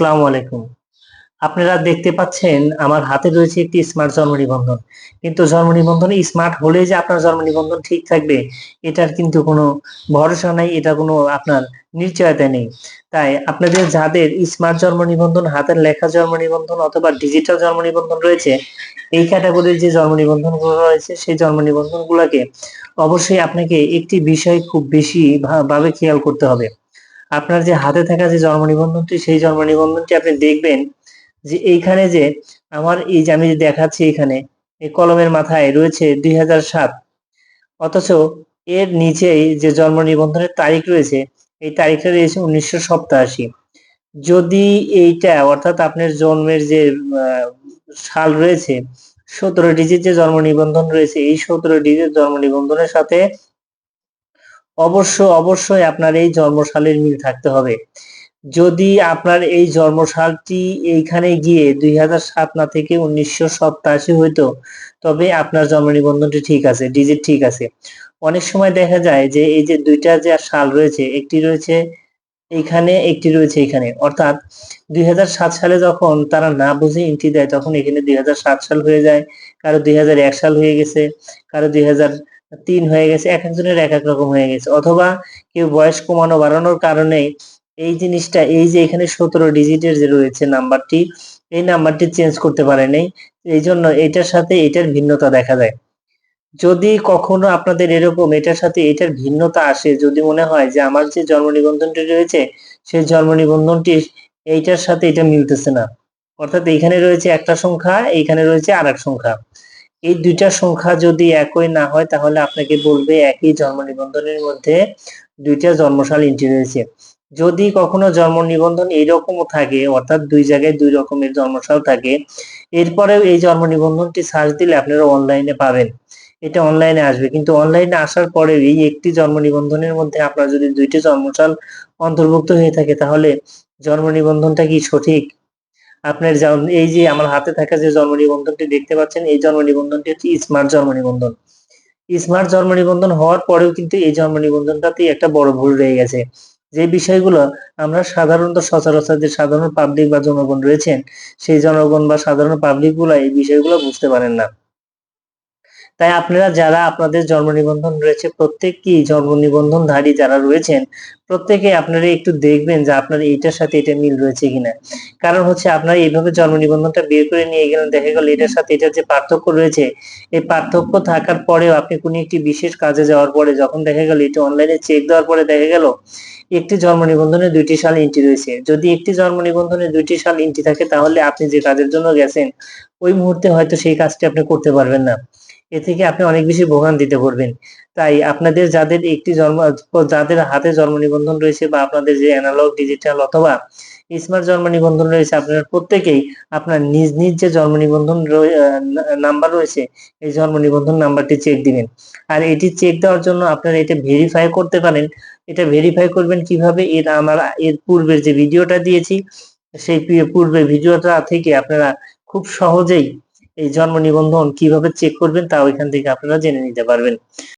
আসসালামু আলাইকুম। আপনারা দেখতে পাচ্ছেন আমার হাতে রয়েছে একটি স্মার্ট জন্ম নিবন্ধন। কিন্তু জন্ম নিবন্ধনে স্মার্ট হলে যে আপনার জন্ম নিবন্ধন ঠিক থাকবে, এটার কিন্তু কোনো ভরসা নেই, এটা কোনো আপনার নিশ্চয়তা নেই। তাই আপনাদের যাদের স্মার্ট জন্ম নিবন্ধন, হাতের লেখা জন্ম নিবন্ধন অথবা ডিজিটাল জন্ম নিবন্ধন রয়েছে, এই ক্যাটাগরির যে জন্ম নিবন্ধনগুলো রয়েছে, সেই জন্ম নিবন্ধন গুলাকে অবশ্যই আপনাকে একটি বিষয় খুব বেশি ভাবে খেয়াল করতে হবে। আপনার যে হাতে থাকা যে জন্ম নিবন্ধনটি সেই জন্ম নিবন্ধনটি আপনি দেখবেন যে এইখানে যে আমার এই যে আমি যে দেখাচ্ছি এখানে, এই কলমের মাথায় রয়েছে দুই অথচ এর নিচেই যে জন্ম নিবন্ধনের তারিখ রয়েছে, এই তারিখটা রয়েছে উনিশশো সপ্তাশি। যদি এইটা অর্থাৎ আপনার জন্মের যে সাল রয়েছে, সতেরো ডিজিট যে জন্ম নিবন্ধন রয়েছে, এই সতেরো ডিজিট জন্ম নিবন্ধনের সাথে অবশ্য, অবশ্যই আপনার এই জন্মসালের মিল থাকতে হবে। যদি আপনার এই জন্মসালটি এইখানে গিয়ে দুই হাজার সাত না থেকে উনিশশো সপ্তাশি হইতো, তবে আপনার জন্ম নিবন্ধনটি ঠিক আছে ডিজিট ঠিক আছে। অনেক সময় দেখা যায় যে এই যে দুইটা যে সাল রয়েছে, একটি রয়েছে এখানে একটি রয়েছে এখানে। অর্থাৎ দুই হাজার সাত সালে যখন তারা না বুঝে এন্ট্রি দেয়, তখন এখানে দুই হাজার সাত সাল হয়ে যায়, কারও দুই হাজার এক সাল হয়ে গেছে, কারও দুই হাজার তিন হয়ে গেছে, এক একজনের এক এক রকম হয়ে গেছে। অথবা কেউ বয়স কমানো বাড়ানোর কারণে এই জিনিসটা, এই যে এখানে সতেরো ডিজিটের যে রয়েছে নাম্বারটি, এই নাম্বারটি চেঞ্জ করতে পারে এই জন্য এটার সাথে এটার ভিন্নতা দেখা যায় যদি কখনো আপনাদের এরকম এটার সাথে এটার ভিন্নতা আসে, যদি মনে হয় যে আমার যে জন্ম নিবন্ধনটি রয়েছে, সেই জন্ম নিবন্ধনটি এইটার সাথে এটা মিলতেছে না। অর্থাৎ এখানে রয়েছে একটা সংখ্যা, এইখানে রয়েছে আর সংখ্যা। এই দুইটা সংখ্যা যদি একই না হয়, তাহলে আপনাকে বলবে একই জন্ম নিবন্ধনের মধ্যে দুইটা জন্মসাল এন্ট্রি রয়েছে যদি কখনো জন্ম নিবন্ধন এইরকমও থাকে, অর্থাৎ দুই জায়গায় দুই রকমের জন্মসাল থাকে, এরপরেও এই জন্ম নিবন্ধনটি সার্চ দিলে আপনারা অনলাইনে পাবেন। এটা অনলাইনে আসবে। কিন্তু অনলাইনে আসার পরে এই একটি জন্ম নিবন্ধনের মধ্যে আপনার যদি দুইটি জন্মসাল অন্তর্ভুক্ত হয়ে থাকে, তাহলে জন্ম নিবন্ধনটা কি সঠিক? আপনার এই যে আমার হাতে থাকা যে জন্ম নিবন্ধনটি দেখতে পাচ্ছেন, এই জন্ম নিবন্ধনটি হচ্ছে স্মার্ট জন্ম নিবন্ধন স্মার্ট জন্ম নিবন্ধন হওয়ার পরেও কিন্তু এই জন্ম নিবন্ধনটাতেই একটা বড় ভুল রয়ে গেছে। যে বিষয়গুলো আমরা সাধারণত সচরাচর যে সাধারণ পাবলিক বা জনগণ রয়েছেন, সেই জনগণ বা সাধারণ পাবলিকগুলা এই বিষয়গুলো বুঝতে পারেন না। তাই আপনারা যারা আপনাদের জন্ম নিবন্ধন রয়েছে প্রত্যেকই জন্ম নিবন্ধনধারী যারা রয়েছেন, প্রত্যেকে আপনারা একটু দেখবেন যে আপনার এইটার সাথে এটা মিল রয়েছে কিনা। কারণ হচ্ছে আপনারা এইভাবে জন্ম নিবন্ধনটা বের করে নিয়ে গেলেন, দেখা গেল এটার সাথে এটার যে পার্থক্য রয়েছে, এই পার্থক্য থাকার পরেও আপনি কোনো একটি বিশেষ কাজে যাওয়ার পরে যখন দেখা গেল এটা অনলাইনে চেক দেওয়ার পরে দেখা গেল একটি জন্ম নিবন্ধনে দুইটি সাল এন্ট্রি রয়েছে। যদি একটি জন্ম নিবন্ধনে দুইটি সাল এন্ট্রি থাকে, তাহলে আপনি যে কাজের জন্য গেছেন, ওই মুহূর্তে হয়তো সেই কাজটি আপনি করতে পারবেন না। এ থেকে আপনি অনেক বেশি ভোগান্তিতে পড়বেন তাই আপনাদের যাদের একটি জন্ম, যাদের হাতে জন্ম নিবন্ধন রয়েছে বা আপনাদের যে অ্যানালগ ডিজিটাল অথবা স্মার্ট জন্ম নিবন্ধন রয়েছে, আপনার প্রত্যেকেই আপনার নিজ নিজ যে জন্ম নিবন্ধন নাম্বার রয়েছে, এই জন্ম নিবন্ধন নাম্বারটি চেক দিবেন। আর এটি চেক দেওয়ার জন্য আপনারা এটা ভেরিফাই করতে পারেন। এটা ভেরিফাই করবেন কীভাবে এর আমার, এর পূর্বের যে ভিডিওটা দিয়েছি, সেই পূর্বে ভিডিওটা থেকে আপনারা খুব সহজেই এই জন্ম নিবন্ধন কীভাবে চেক করবেন তা ওইখান থেকে আপনারা জেনে নিতে পারবেন।